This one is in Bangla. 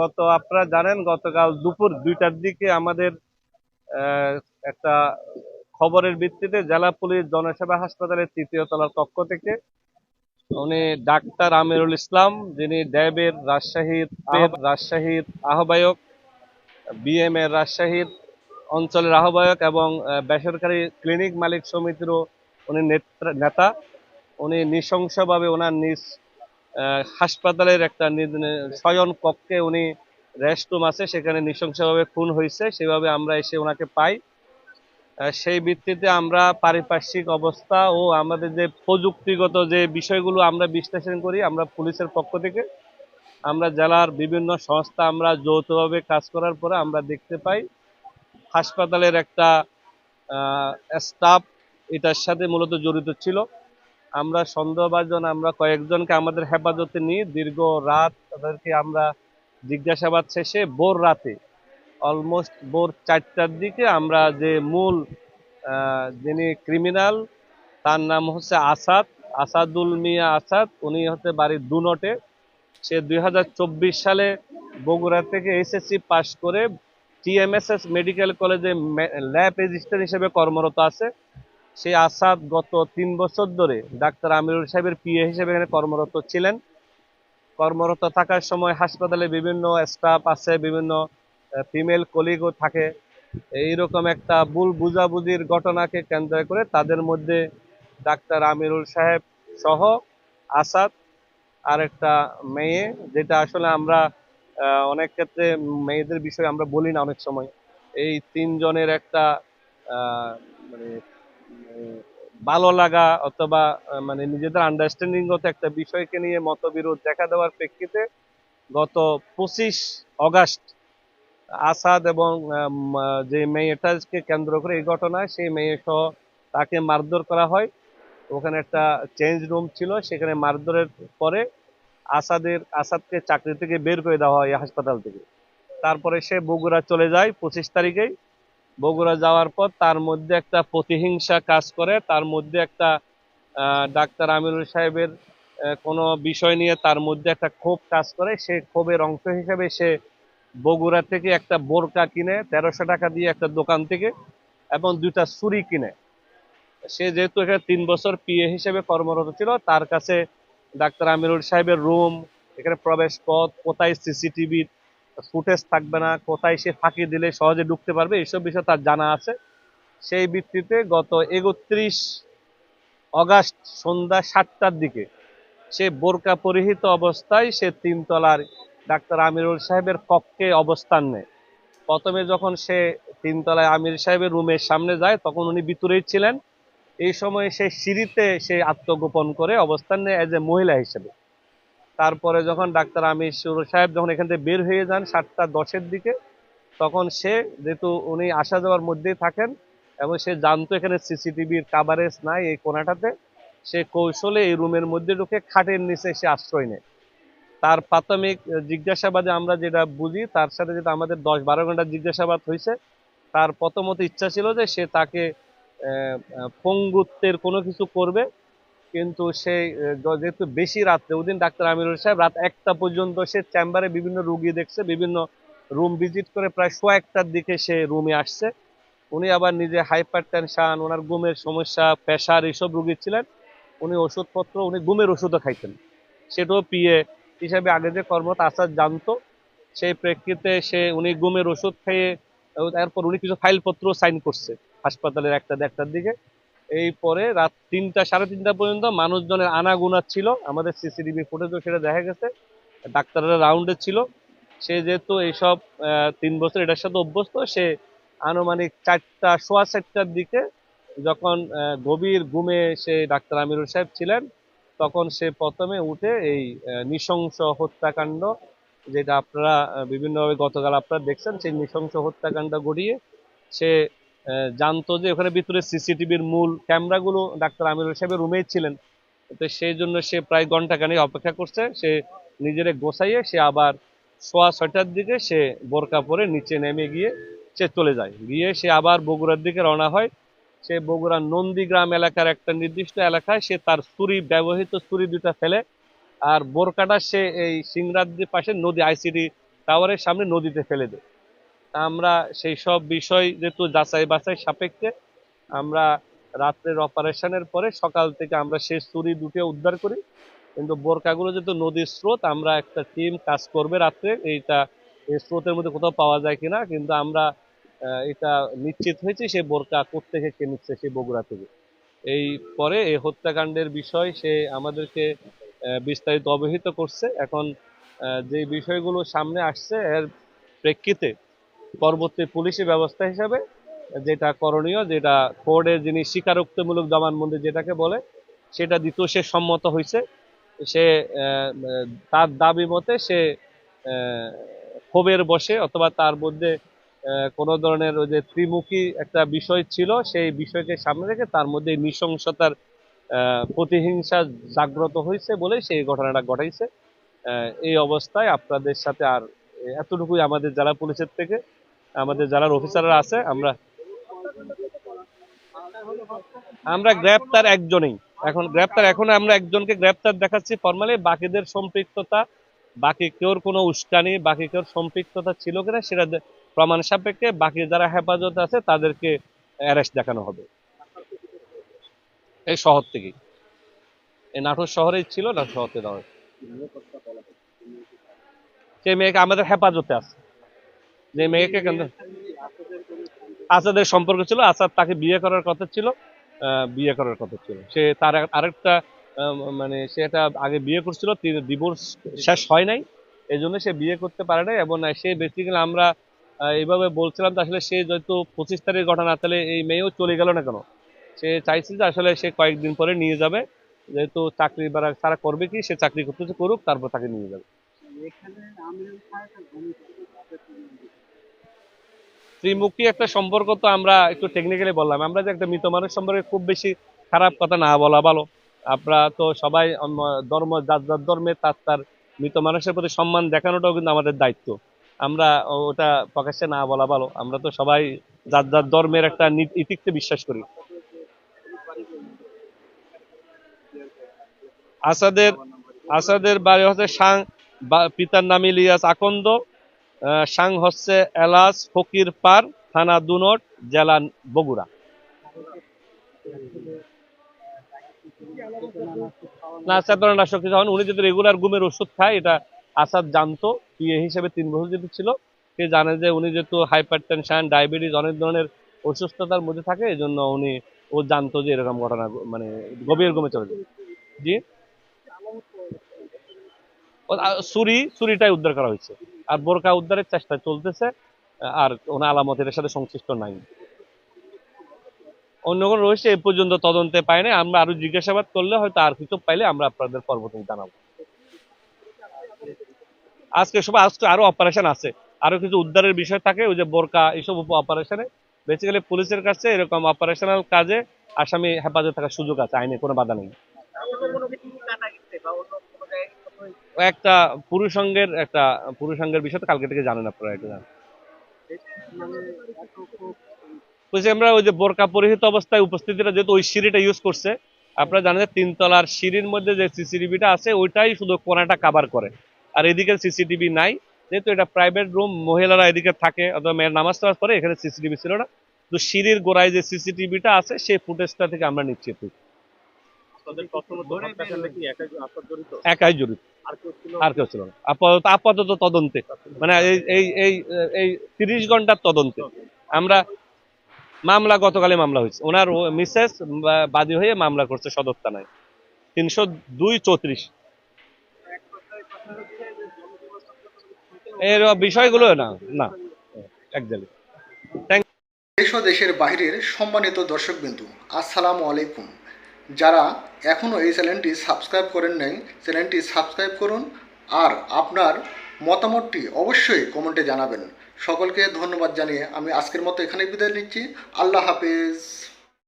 গত আপনারা জানেন, গতকাল দুপুর দুইটার দিকে আমাদের একটা খবরের ভিত্তিতে জেলা পুলিশ জনসেবা হাসপাতালের তৃতীয় তলার কক্ষ থেকে উনি ডাক্তার আমিরুল ইসলাম, যিনি ড্যাবের রাজশাহীর রাজশাহীর আহ্বায়ক, বিএম এর রাজশাহীর অঞ্চলের আহ্বায়ক এবং বেসরকারি ক্লিনিক মালিক সমিতিরও উনি নেতা। উনি নৃশংসভাবে ওনার নিজ হাসপাতালের একটা শয়ন কক্ষে উনি রেস্ট রুম আছে, সেখানে নৃশংসভাবে খুন হয়েছে, সেভাবে আমরা এসে ওনাকে পাই। সেই ভিত্তিতে আমরা পারিপার্শ্বিক অবস্থা ও আমাদের যে প্রযুক্তিগত যে বিষয়গুলো আমরা বিশ্লেষণ করি, আমরা পুলিশের পক্ষ থেকে, আমরা জেলার বিভিন্ন সংস্থা, আমরা যৌথভাবে কাজ করার পরে আমরা দেখতে পাই, হাসপাতালের একটা স্টাফ এটার সাথে মূলত জড়িত ছিল। আমরা সন্দেহভাজন আমরা কয়েকজনকে আমাদের হেফাজতে নিয়ে দীর্ঘ রাত তাদেরকে আমরা জিজ্ঞাসাবাদ শেষে ভোর রাতে অলমোস্ট ভোর চারটার দিকে আমরা যে মূল যিনি ক্রিমিনাল তার নাম হচ্ছে আসাদ, আসাদুল মিয়া আসাদ। উনি হচ্ছে বাড়ির দুনটে সে দুই হাজার চব্বিশ সালে বগুড়া থেকে এসএসসি পাশ করে টিএমএসএস মেডিকেল কলেজে ল্যাব রেজিস্ট্রার হিসেবে কর্মরত আছে। সেই আসাদ গত তিন বছর ধরে ডাক্তার আমিরুল সাহেবের পিএ হিসেবে এখানে কর্মরত ছিলেন। কর্মরত থাকার সময় হাসপাতালে বিভিন্ন স্টাফ আছে, বিভিন্ন ফিমেল কলিগও থাকে। এইরকম একটা ভুল বুঝাবুঝির ঘটনাকে কেন্দ্র করে তাদের মধ্যে ডাক্তার আমিরুল সাহেব সহ আসাদ আর একটা মেয়ে, যেটা আসলে আমরা অনেক ক্ষেত্রে মেয়েদের বিষয়ে আমরা বলি না অনেক সময়। এই তিনজনের একটা মানে ভালো লাগা অথবা মানে নিজেদের আন্ডারস্ট্যান্ডিং গত একটা বিষয়কে নিয়ে মতবিরোধ দেখা দেওয়ার প্রেক্ষিতে গত পঁচিশ অগাস্ট আসাদ এবং যে মেয়েটাকে কেন্দ্র করে এই ঘটনায় সেই মেয়ে সহ তাকে মারধর করা হয়। ওখানে একটা চেঞ্জ রুম ছিল, সেখানে মারধরের পরে আসাদের, আসাদকে চাকরি থেকে বের করে দেওয়া হয় হাসপাতাল থেকে। তারপরে সে বগুড়া চলে যায় পঁচিশ তারিখেই। বগুড়া যাওয়ার পর তার মধ্যে একটা প্রতিহিংসা কাজ করে। তার মধ্যে একটা ডাক্তার আমিরুল সাহেবের কোনো বিষয় নিয়ে তার মধ্যে একটা ক্ষোভ কাজ করে। সে ক্ষোভের অংশ হিসেবে সে বগুড়া থেকে একটা বোরকা কিনে, তেরোশো টাকা দিয়ে একটা দোকান থেকে এবং দুইটা ছুরি কিনে। সে যেহেতু এখানে তিন বছর পিএ হিসেবে কর্মরত ছিল, তার কাছে ডাক্তার আমিরুল সাহেবের রুম এখানে প্রবেশ পথ, কোথায় সিসিটিভি ফুটেজ থাকবে না, কোথায় সে ফাঁকি দিলে সহজে ঢুকতে পারবে, এইসব বিষয় তার জানা আছে। সেই ভিত্তিতে গত একত্রিশ অগাস্ট সন্ধ্যা সাতটার দিকে সে বোরকা পরিহিত অবস্থায় সে তিনতলার ডাক্তার আমিরুল সাহেবের কক্ষে অবস্থান নেয়। প্রথমে যখন সে তিনতলায় আমির সাহেবের রুমের সামনে যায়, তখন উনি ভিতরেই ছিলেন। এই সময় সে সিঁড়িতে সে আত্মগোপন করে অবস্থান নেয় এজ এ মহিলা হিসেবে। তারপরে যখন ডাক্তার আমির সুর সাহেব যখন এখান থেকে বের হয়ে যান সাতটা দশের দিকে, তখন সে যেহেতু উনি আসা যাওয়ার মধ্যেই থাকেন এবং সে জানতো এখানে সিসিটিভির কাভারেজ নাই এই কোনাটাতে সে কৌশলে এই রুমের মধ্যে ঢুকে খাটের নিচে সে আশ্রয় নেয়। তার প্রাথমিক জিজ্ঞাসাবাদে আমরা যেটা বুঝি, তার সাথে যেটা আমাদের দশ বারো ঘণ্টা জিজ্ঞাসাবাদ হয়েছে, তার প্রথমত ইচ্ছা ছিল যে সে তাকে পঙ্গুত্বের কোনো কিছু করবে কিন্তু সে যেহেতু বেশি রাত্রে, ওদিন ডাক্তার আমিরুল সাহেব রাত একটা পর্যন্ত সে চেম্বারে বিভিন্ন রুগী দেখছে, বিভিন্ন রুম ভিজিট করে প্রায় শো একটার দিকে সে রুমে আসছে। উনি আবার নিজে হাইপার টেনশন ওনার ঘুমের সমস্যা, প্রেশার এইসব রুগী ছিলেন। উনি ওষুধপত্র, উনি ঘুমের ওষুধও খাইতেন। সেটাও পিএ হিসাবে আগে যে কর্মরত আসাদ জানতো, সেই প্রেক্ষিতে সে, উনি ঘুমের ওষুধ খেয়ে তারপর উনি কিছু ফাইলপত্র সাইন করছে, হাসপাতালের একটা একটার দিকে। এই পরে রাত তিনটা, সাড়ে তিনটা পর্যন্ত মানুষজনের আনা আনাগুনা ছিল। আমাদের সিসিটিভি ফুটেজও সেটা দেখা গেছে। ডাক্তাররা রাউন্ডে ছিল। সে যেহেতু এইসব তিন বছর এটার সাথে অভ্যস্ত, সে আনুমানিক চারটা, সোয়া চারটার দিকে যখন গভীর ঘুমে সে ডাক্তার আমিরুল সাহেব ছিলেন, তখন সে প্রথমে উঠে এই নৃশংস হত্যাকাণ্ড, যেটা আপনারা বিভিন্নভাবে গতকাল আপনারা দেখছেন, সেই নৃশংস হত্যাকাণ্ড ঘটিয়ে সে জানতো যে ওখানে ভিতরে সিসিটিভির মূল ক্যামেরাগুলো ডাক্তার আমিরুল সাহেবের রুমেই ছিলেন। তো সেই জন্য সে প্রায় ঘণ্টা খানিক অপেক্ষা করছে। সে নিজেরে গোছাইয়ে সে আবার সোয়া ছয়টার দিকে সে বোরকা পরে নিচে নেমে গিয়ে সে চলে যায়। গিয়ে সে আবার বগুড়ার দিকে রওনা হয়। সে বগুড়ার নন্দীগ্রাম এলাকার একটা নির্দিষ্ট এলাকায় সে তার ছুরি, ব্যবহৃত ছুরি দুটা ফেলে আর বোরকাটা সে এই সিংরাদ্রির পাশে নদী আইসিডি টাওয়ারের সামনে নদীতে ফেলে দেয়। আমরা সেই সব বিষয় যেহেতু যাচাই বাছাই সাপেক্ষে, আমরা রাত্রের অপারেশনের পরে সকাল থেকে আমরা সেই চুরি দুটো উদ্ধার করি। কিন্তু বোরকাগুলো যেহেতু নদীর স্রোত, আমরা একটা টিম কাজ করবে রাত্রে, এইটা এই স্রোতের মধ্যে কোথাও পাওয়া যায় কিনা, কিন্তু আমরা এটা নিশ্চিত হয়েছে সে বোরকা কোত্থেকে কে নিচ্ছে সেই বগুড়া থেকে। এই পরে এই হত্যাকাণ্ডের বিষয় সে আমাদেরকে বিস্তারিত অবহিত করছে। এখন যে বিষয়গুলো সামনে আসছে, এর প্রেক্ষিতে পরবর্তী পুলিশি ব্যবস্থা হিসাবে যেটা করণীয়, যেটা কোর্টে যিনি স্বীকারোক্তিমূলক জবানবন্দি যেটাকে বলে, সেটা দিতেও সে সম্মত হয়েছে সে তার দাবি মতে সে ক্ষোভের বসে অথবা তার মধ্যে কোনো ধরনের ওই যে ত্রিমুখী একটা বিষয় ছিল, সেই বিষয়কে সামনে রেখে তার মধ্যে নৃশংসতার প্রতিহিংসা জাগ্রত হয়েছে বলে সেই ঘটনাটা ঘটাইছে। এই অবস্থায় আপনাদের সাথে আর এতটুকুই আমাদের জেলা পুলিশের থেকে। আমাদের জেলার অফিসাররা আছে, আমরা আমরা গ্রেপ্তার একজনই। এখন গ্রেপ্তার, এখন আমরা একজনকে গ্রেপ্তার দেখাচ্ছি ফর্মালি বাকিদের সম্পৃক্ততা, বাকি কেউর কোনো উস্কানি, বাকি কেউর সম্পৃক্ততা ছিল কিনা সেটা প্রমাণ সাপেক্ষে, বাকি যারা হেফাজত আছে তাদেরকে অ্যারেস্ট দেখানো হবে। এই শহর থেকেই। এই নাটোর শহরেই ছিল না শহর থেকে দেওয়া। সেই মেয়েকে আমাদের হেফাজতে আছে। যে মেয়েকে কেন আসাদের সম্পর্ক ছিল আসাদ তাকে বিয়ে করার কথা ছিল বিয়ে করার কথা ছিল। সে তার আরেকটা মানে সে এটা আগে বিয়ে করছিল ডিভোর্স শেষ হয় নাই এই জন্য সে বিয়ে করতে পারে নাই এবং সে বেসিক্যালি আমরা এইভাবে বলছিলাম যে আসলে সে যেহেতু পঁচিশ তারিখ ঘটনা তাহলে এই মেয়েও চলে গেল না কেন? সে চাইছে যে আসলে সে কয়েকদিন পরে নিয়ে যাবে যেহেতু চাকরি বারা তারা করবে কি সে চাকরি করতেছে করুক তারপর তাকে নিয়ে যাবে। ত্রিমুখী একটা সম্পর্ক তো আমরা একটু টেকনিক্যালি বললাম। আমরা যে একটা মৃত মানুষ সম্পর্কে খুব বেশি খারাপ কথা না বলা ভালো। আমরা তো সবাই ধর্ম যার যার ধর্মে তার তার মৃত মানুষের প্রতি সম্মান দেখানোটাও কিন্তু আমাদের দায়িত্ব। আমরা ওটা প্রকাশ্যে না বলা ভালো। আমরা তো সবাই যার যার ধর্মের একটা ইতিকতে বিশ্বাস করি। আসাদের আসাদের বাড়ি হচ্ছে সাং পিতার নাম ইলিয়াস আকন্দ। সাং হচ্ছে এলাস ফকির পার, থানা দুনট, জেলা বগুড়া। না উনি যদি রেগুলার ঘুমের ওষুধ খায়, এটা আসাদ জানতো। পিএ হিসেবে তিন বছর ছিল, সে জানে যে উনি যেহেতু হাইপার টেনশন ডায়াবেটিস অনেক ধরনের অসুস্থতার মধ্যে থাকে এই জন্য উনি, ও জানতো যে এরকম ঘটনা মানে গভীর ঘুমে চলে যাবে জি? ছুরি, ছুরিটাই উদ্ধার করা হয়েছে। আর বোরকা উদ্ধারের চেষ্টা চলতেছে, আর কোনো আলামত এর সাথে সংশ্লিষ্ট নাই। অন্য কোনো রয়েছে এ পর্যন্ত তদন্তে পায় আমরা আরও জিজ্ঞাসাবাদ করলে হয়তো আর কিছু পাইলে আমরা আপনাদের পরবর্তী জানাব। আজকে সব আজকে আরও অপারেশন আছে। আরও কিছু উদ্ধারের বিষয় থাকে, ওই যে বোরকা, এইসব অপারেশনে বেসিক্যালি পুলিশের কাছে এরকম অপারেশনাল কাজে আসামি হেফাজতে থাকার সুযোগ আছে, আইনে কোনো বাধা নেই। একটা পুরুষঙ্গের একটা পুরুষঙ্গের বিষয় তো কালকে থেকে জানেন আপনারা, এটা জানেন। বলছি আমরা ওই যে বোরকা পরিহিত অবস্থায় উপস্থিতিটা যেহেতু ওই সিঁড়িটা ইউজ করছে, আপনারা জানেন যে তিনতলার সিঁড়ির মধ্যে যে সিসিটিভিটা আছে, ওইটাই শুধু কোনাটা কাভার করে। আর এদিকে সিসিটিভি নাই, যেহেতু এটা প্রাইভেট রুম মহিলারা এদিকে থাকে, অথবা মেয়ের নামাজ টামাজ পরে এখানে সিসিটিভি ছিল না। তো সিঁড়ির গোড়ায় যে সিসিটিভিটা আছে, সেই ফুটেজটা থেকে আমরা হই। একাই জড়িত। আর কেউ ছিল? না। আপাতত আপাতত তদন্তে। মানে এই এই এই এই তিরিশ ঘণ্টার তদন্তে। আমরা মামলা গতকালে মামলা হয়েছে। ওনার মিসেস বাদী হয়ে মামলা করছে সদর থানায়। তিনশো দুই চৌত্রিশ। এর বিষয়গুলো না না। একদমই দেশ ও দেশের বাইরের সম্মানিত দর্শকবিন্দু আসসালামু আলাইকুম। যারা এখনও এই চ্যানেলটি সাবস্ক্রাইব করেন নাই, চ্যানেলটি সাবস্ক্রাইব করুন আর আপনার মতামতটি অবশ্যই কমেন্টে জানাবেন। সকলকে ধন্যবাদ জানিয়ে আমি আজকের মতো এখানে বিদায় নিচ্ছি। আল্লাহ হাফেজ।